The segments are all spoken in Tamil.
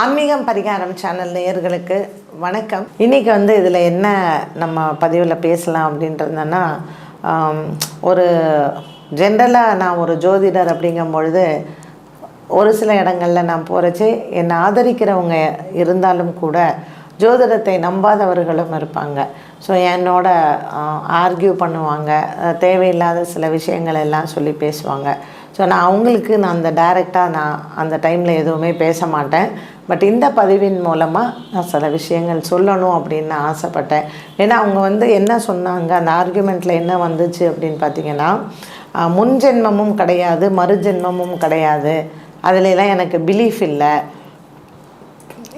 ஆன்மீகம் பரிகாரம் சேனல் நேயர்களுக்கு வணக்கம். இன்றைக்கி வந்து இதில் என்ன நம்ம பதிவில் பேசலாம் அப்படின்றதுனா ஒரு ஜென்ரலாக நான் ஒரு ஜோதிடர் அப்படிங்கும் பொழுது ஒரு சில இடங்களில் நான் போகிறச்சு என்னை ஆதரிக்கிறவங்க இருந்தாலும் கூட ஜோதிடத்தை நம்பாதவர்களும் இருப்பாங்க. ஸோ என்னோட ஆர்கியூ பண்ணுவாங்க. தேவையில்லாத சில விஷயங்கள் எல்லாம் சொல்லி பேசுவாங்க. ஸோ நான் அவங்களுக்கு நான் அந்த டைரெக்டாக நான் அந்த டைமில் எதுவுமே பேச மாட்டேன். பட் இந்த பதிவின் மூலமாக நான் சில விஷயங்கள் சொல்லணும் அப்படின்னு நான் ஆசைப்பட்டேன். ஏன்னா அவங்க வந்து என்ன சொன்னாங்க? அந்த ஆர்குமெண்ட்டில் என்ன வந்துச்சு அப்படின்னு பார்த்தீங்கன்னா முன்ஜென்மமும் முன் ஜென்மமும் கிடையாது மறுஜென்மமும் கிடையாது. அதுலலாம் எனக்கு பிலீஃப் இல்லை.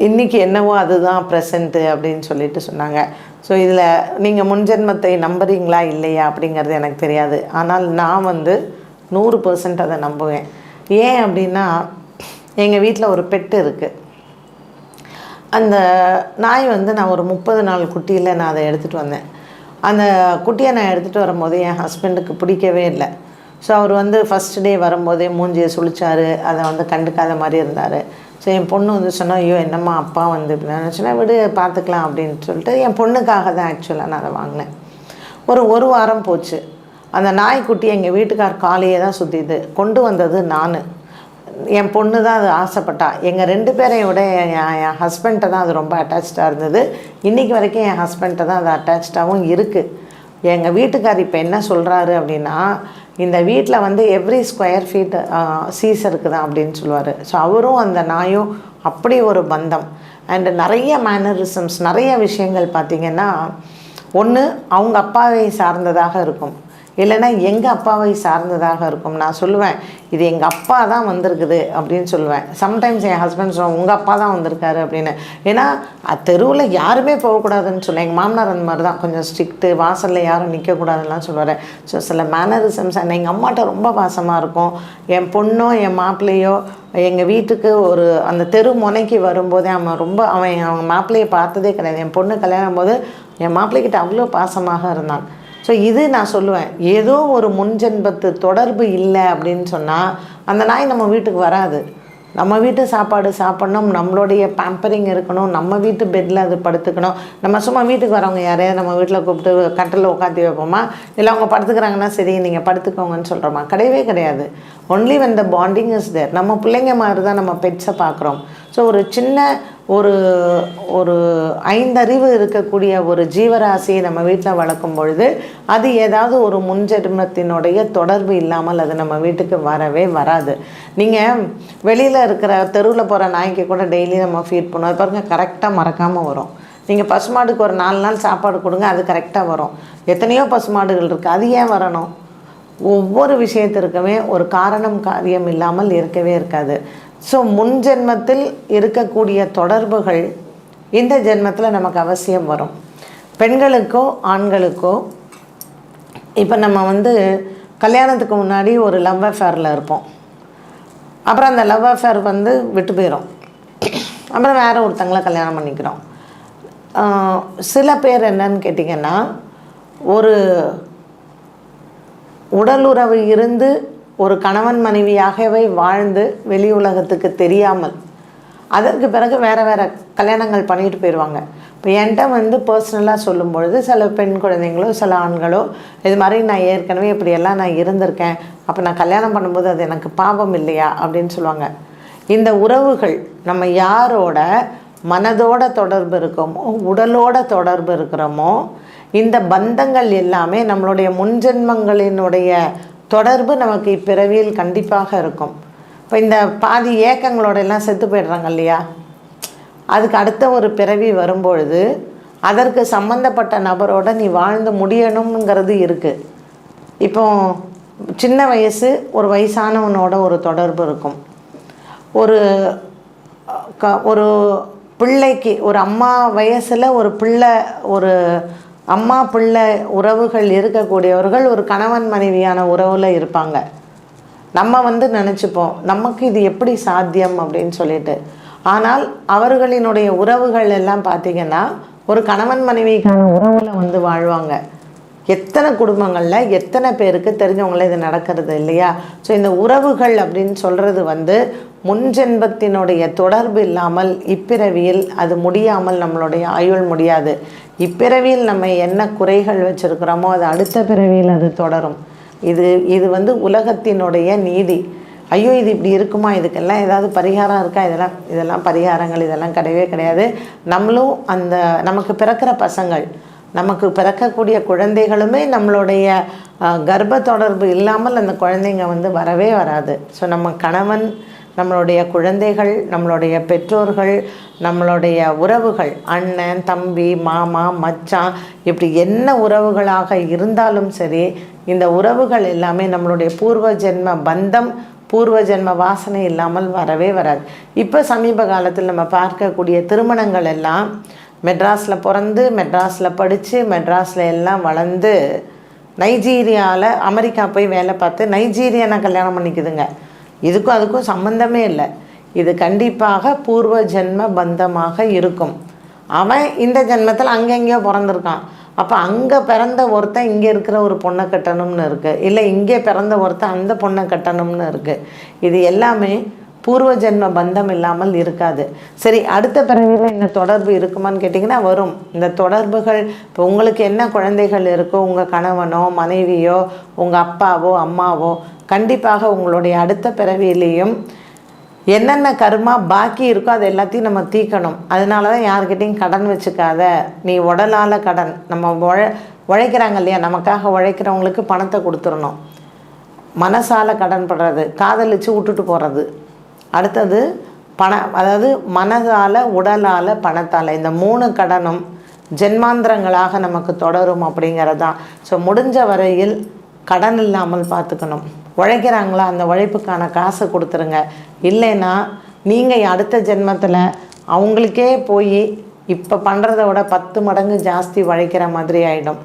இன்றைக்கி என்னவோ அதுதான் ப்ரெசண்ட்டு அப்படின்னு சொல்லிட்டு சொன்னாங்க. ஸோ இதில் நீங்கள் முன்ஜென்மத்தை நம்புறீங்களா? இல்லையா? அப்படிங்கிறது எனக்கு தெரியாது. ஆனால் நான் வந்து நூறு பர்சன்ட் அதை நம்புவேன். ஏன் அப்படின்னா எங்கள் வீட்டில் ஒரு பெட்டு இருக்குது அந்த நாய் வந்து நான் ஒரு முப்பது நாள் குட்டியில் நான் அதை எடுத்துகிட்டு வந்தேன். அந்த குட்டியை நான் எடுத்துகிட்டு வரும்போது என் ஹஸ்பண்டுக்கு பிடிக்கவே இல்லை. ஸோ அவர் வந்து ஃபஸ்ட் டே வரும்போதே மூஞ்சியை சுழிச்சார் அதை வந்து கண்டுக்காத மாதிரி இருந்தார். ஸோ என் பொண்ணு வந்து சொன்னால் ஐயோ என்னம்மா அப்பா வந்து இப்படி நான் விடு பார்த்துக்கலாம் அப்படின்னு சொல்லிட்டு என் பொண்ணுக்காக தான் ஆக்சுவலாக நான் அதை வாங்கினேன். ஒரு ஒரு வாரம் போச்சு. அந்த நாய்க்குட்டி எங்கள் வீட்டுக்கார் காலையே தான் சுற்றிது கொண்டு வந்தது நான். என் பொண்ணு தான் அது ஆசைப்பட்டா. எங்கள் ரெண்டு பேரையும் விட என் என் ஹஸ்பண்ட்டை தான் அது ரொம்ப அட்டாச்சாக இருந்தது. இன்றைக்கி வரைக்கும் என் ஹஸ்பண்ட்டை தான் அது அட்டாச்சாகவும் இருக்குது எங்கள் வீட்டுக்கார் இப்போ என்ன சொல்கிறாரு அப்படின்னா இந்த வீட்டில் வந்து எவ்ரி ஸ்கொயர் ஃபீட் சீசருக்கு தான் அப்படின்னு சொல்லுவார். ஸோ அவரும் அந்த நாயும் அப்படி ஒரு பந்தம். அண்டு நிறைய மேனரிசம்ஸ் நிறைய விஷயங்கள் பார்த்திங்கன்னா ஒன்று அவங்க அப்பாவை சார்ந்ததாக இருக்கும். இல்லைன்னா எங்கள் அப்பாவை சார்ந்ததாக இருக்கும். நான் சொல்லுவேன் இது எங்கள் அப்பா தான் வந்திருக்குது அப்படின்னு சொல்லுவேன். சம்டைம்ஸ் என் ஹஸ்பண்ட் சொல்லுவேன் உங்கள் அப்பா தான் வந்திருக்காரு அப்படின்னு. ஏன்னா தெருவில் யாருமே போகக்கூடாதுன்னு சொல்லுவேன். எங்கள் மாமனார் அந்த மாதிரி தான். கொஞ்சம் ஸ்ட்ரிக்ட்டு வாசலில் யாரும் நிற்கக்கூடாதுலாம் சொல்லுவார். ஸோ சில மேனரிசம்ஸ் அண்ட் எங்கள் அம்மாட்ட ரொம்ப பாசமாக இருக்கும். என் பொண்ணோ என் மாப்பிள்ளையோ எங்கள் வீட்டுக்கு ஒரு அந்த தெரு முனைக்கு வரும்போதே அவன் ரொம்ப அவன் அவங்க மாப்பிள்ளையை பார்த்ததே கிடையாது. என் பொண்ணு கல்யாணம் போது என் மாப்பிள்ளைக்கிட்ட அவ்வளோ பாசமாக இருந்தான். ஸோ இது நான் சொல்லுவேன். ஏதோ ஒரு முன்ஜென்பத்து தொடர்பு இல்லை அப்படின்னு சொன்னால் அந்த நாய் நம்ம வீட்டுக்கு வராது. நம்ம வீட்டு சாப்பாடு சாப்பிட்ணும் நம்மளுடைய பேம்பரிங் இருக்கணும் நம்ம வீட்டு பெட்டில் அது படுத்துக்கணும். நம்ம சும்மா வீட்டுக்கு வரவங்க யாரையாவது நம்ம வீட்டில் கூப்பிட்டு கட்டில் உட்காந்து வைப்போமா? இல்லை அவங்க படுத்துக்கிறாங்கன்னா சரி நீங்கள் படுத்துக்கோங்கன்னு சொல்கிறோமா கிடையவே கிடையாது. Only when the bonding is there நம்ம பிள்ளைங்க மாதிரி தான் நம்ம பெட்ஸை பார்க்குறோம். ஸோ ஒரு சின்ன ஒரு ஒரு ஐந்தறிவு இருக்கக்கூடிய ஒரு ஜீவராசியை நம்ம வீட்டில் வளர்க்கும் பொழுது அது ஏதாவது ஒரு முன்ஜென்மத்தினுடைய தொடர்பு இல்லாமல் அது நம்ம வீட்டுக்கு வரவே வராது. நீங்கள் வெளியில் இருக்கிற தெருவில் போகிற நாய்க்கு கூட டெய்லி நம்ம ஃபீட் பண்ணுவோம். அது பாருங்கள் கரெக்டாக மறக்காமல் வரும். நீங்கள் பசுமாடுக்கு ஒரு நாலு நாள் சாப்பாடு கொடுங்க அது கரெக்டாக வரும். எத்தனையோ பசுமாடுகள் இருக்குது அது ஏன் வரணும்? ஒவ்வொரு விஷயத்திற்குமே ஒரு காரணம் காரியம் இல்லாமல் இருக்கவே இருக்காது. ஸோ முன் ஜென்மத்தில் இருக்கக்கூடிய தொடர்புகள் இந்த ஜென்மத்தில் நமக்கு அவசியம் வரும். பெண்களுக்கோ ஆண்களுக்கோ இப்போ நம்ம வந்து கல்யாணத்துக்கு முன்னாடி ஒரு லவ் அஃபேரில் இருப்போம். அப்புறம் அந்த லவ் அஃபேர் வந்து விட்டு போயிடும் அப்புறம் வேறு ஒருத்தங்களை கல்யாணம் பண்ணிக்கிறோம். சில பேர் என்னன்னு கேட்டிங்கன்னா ஒரு உடலுறவு இருந்து ஒரு கணவன் மனைவியாகவே வாழ்ந்து வெளி உலகத்துக்கு தெரியாமல் அதற்கு பிறகு வேறு வேறு கல்யாணங்கள் பண்ணிட்டு போயிடுவாங்க இப்போ என்கிட்ட வந்து பர்சனலாக சொல்லும் பொழுது சில பெண் குழந்தைங்களோ சில ஆண்களோ இது மாதிரி நான் ஏற்கனவே இப்படியெல்லாம் நான் இருந்திருக்கேன். அப்போ நான் கல்யாணம் பண்ணும்போது அது எனக்கு பாவம் இல்லையா? அப்படின்னு சொல்லுவாங்க. இந்த உறவுகள் நம்ம யாரோட மனதோட தொடர்பு இருக்கோமோ உடலோட தொடர்பு இருக்கிறோமோ இந்த பந்தங்கள் எல்லாமே நம்மளுடைய முன்ஜென்மங்களினுடைய தொடர்பு நமக்கு இப்பிறவியில் கண்டிப்பாக இருக்கும். இப்போ இந்த பாதி ஏக்கங்களோட எல்லாம் செத்து போயிடுறாங்க இல்லையா? அதுக்கு அடுத்த ஒரு பிறவி வரும்பொழுது அதற்கு சம்மந்தப்பட்ட நபரோட நீ வாழ்ந்து முடியணுங்கிறது இருக்குது இப்போ சின்ன வயசு ஒரு வயசானவனோட ஒரு தொடர்பு இருக்கும். ஒரு க ஒரு பிள்ளைக்கு ஒரு அம்மா வயசில் ஒரு பிள்ளை ஒரு அம்மா பிள்ளை உறவுகள் இருக்கக்கூடியவர்கள் ஒரு கணவன் மனைவியான உறவில் இருப்பாங்க. நம்ம வந்து நினச்சிப்போம் நமக்கு இது எப்படி சாத்தியம் அப்படின்னு சொல்லிட்டு. ஆனால் அவர்களினுடைய உறவுகள் எல்லாம் பார்த்திங்கன்னா ஒரு கணவன் மனைவிக்கான உறவில் வந்து வாழ்வாங்க. எத்தனை குடும்பங்களில் எத்தனை பேருக்கு தெரிஞ்சவங்கள இது நடக்கிறது இல்லையா? ஸோ இந்த உறவுகள் அப்படின்னு சொல்கிறது வந்து முன்ஜென்பத்தினுடைய தொடர்பு இல்லாமல் இப்பிறவியில் அது முடியாமல் நம்மளுடைய ஆயுள் முடியாது. இப்பிறவியில் நம்ம என்ன குறைகள் வச்சுருக்கிறோமோ அது அடுத்த பிறவியில் அது தொடரும். இது இது வந்து உலகத்தினுடைய நீதி. ஐயோ இது இப்படி இருக்குமா? இதுக்கெல்லாம் ஏதாவது பரிகாரம் இருக்கா? இதெல்லாம் இதெல்லாம் பரிகாரங்கள் இதெல்லாம் கிடையவே கிடையாது. நம்மளும் அந்த நமக்கு பிறக்கிற பசங்கள் நமக்கு பிறக்கக்கூடிய குழந்தைகளுமே நம்மளுடைய கர்ப்ப தொடர்பு இல்லாமல் அந்த குழந்தைங்க வந்து வரவே வராது. ஸோ நம்ம கணவன் நம்மளுடைய குழந்தைகள் நம்மளுடைய பெற்றோர்கள் நம்மளுடைய உறவுகள் அண்ணன் தம்பி மாமா மச்சான் இப்படி என்ன உறவுகளாக இருந்தாலும் சரி இந்த உறவுகள் எல்லாமே நம்மளுடைய பூர்வ ஜென்ம பந்தம் பூர்வ ஜென்ம வாசனை இல்லாமல் வரவே வராது. இப்போ சமீப காலத்தில் நம்ம பார்க்கக்கூடிய திருமணங்கள் எல்லாம் மெட்ராஸில் பிறந்து மெட்ராஸில் படித்து மெட்ராஸில் எல்லாம் வளர்ந்து நைஜீரியாவில் அமெரிக்கா போய் வேலை பார்த்து நைஜீரியனை கல்யாணம் பண்ணிக்குதுங்க. இதுக்கும் அதுக்கும் சம்மந்தமே இல்லை. இது கண்டிப்பாக பூர்வ ஜென்ம பந்தமாக இருக்கும். அவன் இந்த ஜென்மத்தில் அங்கெங்கேயோ பிறந்திருக்கான். அப்போ அங்கே பிறந்த ஒருத்தன் இங்கே இருக்கிற ஒரு பொண்ணை கட்டணும்னு இருக்குது இல்லை இங்கே பிறந்த ஒருத்தன் அந்த பொண்ணை கட்டணும்னு இருக்குது இது எல்லாமே பூர்வ ஜென்ம பந்தம் இல்லாமல் இருக்காது. சரி அடுத்த பிறவியில் இந்த தொடர்பு இருக்குமான்னு கேட்டிங்கன்னா வரும். இந்த தொடர்புகள் இப்போ உங்களுக்கு என்ன குழந்தைகள் இருக்கோ உங்கள் கணவனோ மனைவியோ உங்கள் அப்பாவோ அம்மாவோ கண்டிப்பாக உங்களுடைய அடுத்த பிறவியிலையும் என்னென்ன கர்மா பாக்கி இருக்கோ அது எல்லாத்தையும் நம்ம தீக்கணும் அதனால தான் யார்கிட்டையும் கடன் வச்சுக்காத. நீ உடலால் கடன் நம்ம உழ உழைக்கிறாங்க இல்லையா? நமக்காக உழைக்கிறவங்களுக்கு பணத்தை கொடுத்துடணும். மனசால் கடன் படுறது காதலிச்சு விட்டுட்டு போகிறது அடுத்தது பண அதாவது மனதால் உடலால் பணத்தால் இந்த மூணு கடனும் ஜென்மாந்திரங்களாக நமக்கு தொடரும் அப்படிங்கிறது தான் ஸோ முடிஞ்ச வரையில் கடன் இல்லாமல் பார்த்துக்கணும். உழைக்கிறாங்களா? அந்த உழைப்புக்கான காசை கொடுத்துருங்க. இல்லைன்னா நீங்கள் அடுத்த ஜென்மத்தில் அவங்களுக்கே போய் இப்போ பண்ணுறத விட பத்து மடங்கு ஜாஸ்தி உழைக்கிற மாதிரி ஆகிடும்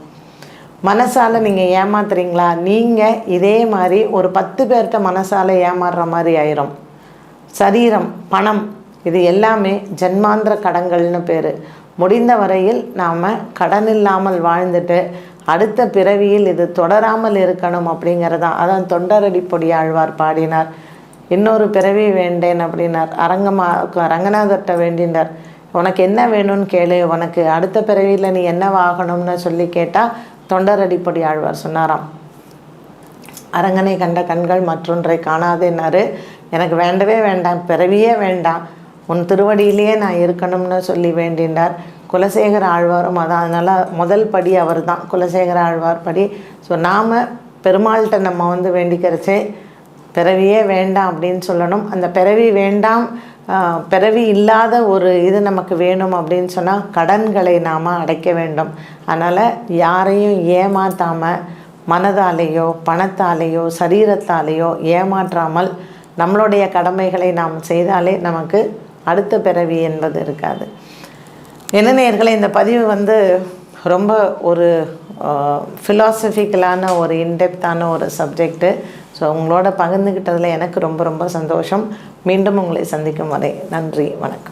மனசால் நீங்கள் ஏமாத்துறீங்களா? நீங்கள் இதே மாதிரி ஒரு பத்து பேர்கிட்ட மனசால் ஏமாறுற மாதிரி ஆயிரும். சரீரம் பணம் இது எல்லாமே ஜென்மாந்திர கடன்கள்னு பேர். முடிந்த வரையில் நாம் கடன் இல்லாமல் வாழ்ந்துட்டு அடுத்த பிறவியில் இது தொடராமல் இருக்கணும் அப்படிங்கிறதான் அதான் தொண்டரடி பொடி ஆழ்வார் பாடினார். இன்னொரு பிறவி வேண்டேன் அப்படின்னார். அரங்கமா ரங்கநாதர்கிட்ட வேண்டினார். உனக்கு என்ன வேணும்னு கேளு. உனக்கு அடுத்த பிறவியில் நீ என்னவாகணும்னு சொல்லி கேட்டால் தொண்டரடிப்பொடி ஆழ்வார் சொன்னாராம். அரங்கனை கண்ட கண்கள் மற்றொன்றை காணாதேன்னாரு. எனக்கு வேண்டவே வேண்டாம் பிறவியே வேண்டாம். உன் திருவடியிலேயே நான் இருக்கணும்னு சொல்லி வேண்டினார். குலசேகர ஆழ்வாரும் அதான். அதனால் முதல் படி அவர் தான் குலசேகர ஆழ்வார் படி. ஸோ நாம் பெருமாள்கிட்ட நம்ம வந்து வேண்டிக்கிறச்சே பிறவியே வேண்டாம் அப்படின்னு சொல்லணும். அந்த பிறவி வேண்டாம் பிறவி இல்லாத ஒரு இது நமக்கு வேணும் அப்படின்னு சொன்னால் கடன்களை நாம் அடைக்க வேண்டும். அதனால் யாரையும் ஏமாற்றாமல் மனதாலேயோ பணத்தாலேயோ சரீரத்தாலேயோ ஏமாற்றாமல் நம்மளுடைய கடமைகளை நாம் செய்தாலே நமக்கு அடுத்த பிறவி என்பது இருக்காது. என்ன நேர்களை இந்த பதிவு வந்து ரொம்ப ஒரு ஃபிலாசபிக்கலான ஒரு இன்டெப்த்தான ஒரு சப்ஜெக்ட்டு ஸோ உங்களோட பகிர்ந்துக்கிட்டதில் எனக்கு ரொம்ப ரொம்ப சந்தோஷம். மீண்டும் உங்களை சந்திக்கும் வரை நன்றி வணக்கம்.